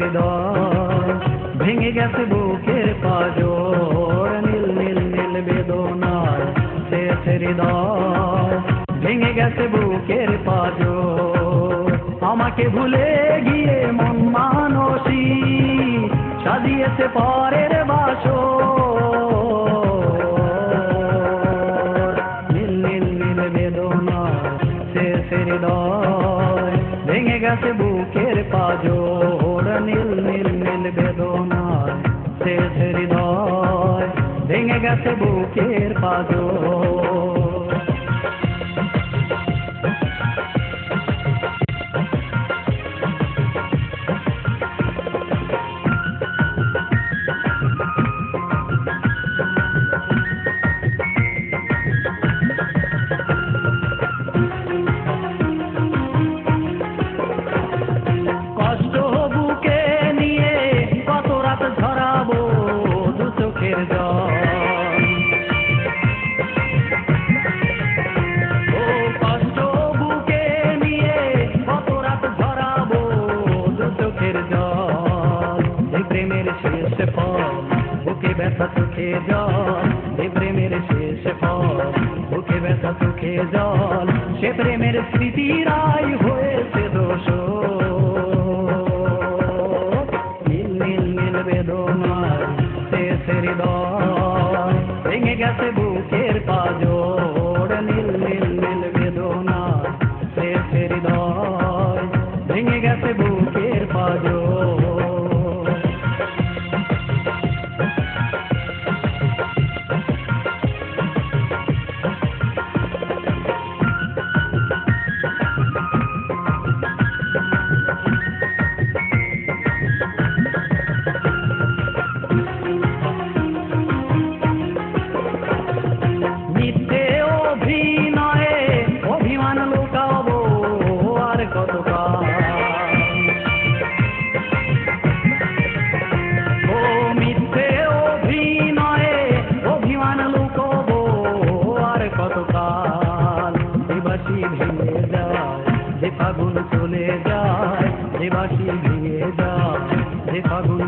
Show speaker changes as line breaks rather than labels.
লাগে দশ ভেঙে গেছে বুকের পাজর, নীল নীল নীল বেদনার সে হৃদয়। ভেঙে গেছে বুকের পাজর, আমাকে ভুলে গিয়ে মন মানসী, সাজিয়েছে পরের বাসো নীল নীল নীল বেদনা সে হৃদয়। ভেঙে গেছে বুকের পাজোর নীল নীল নীল বেদনা শেষ হৃদয় ভেঙে গেছে বুকের চোখের ও কষ্ট বুকে নিয়ে চোখের জল এই প্রেমের শেষ ফল বুকে ব্যথা চোখে জল এই প্রেমের শেষ বুকে ব্যথা চোখে জল, সে প্রেমের স্মৃতিরাই হয়েছে দোষ ভেঙে গেছে যায় যে ফাগুন চলে যায় যে বাসি ভেঙে যায় যে ফাগুন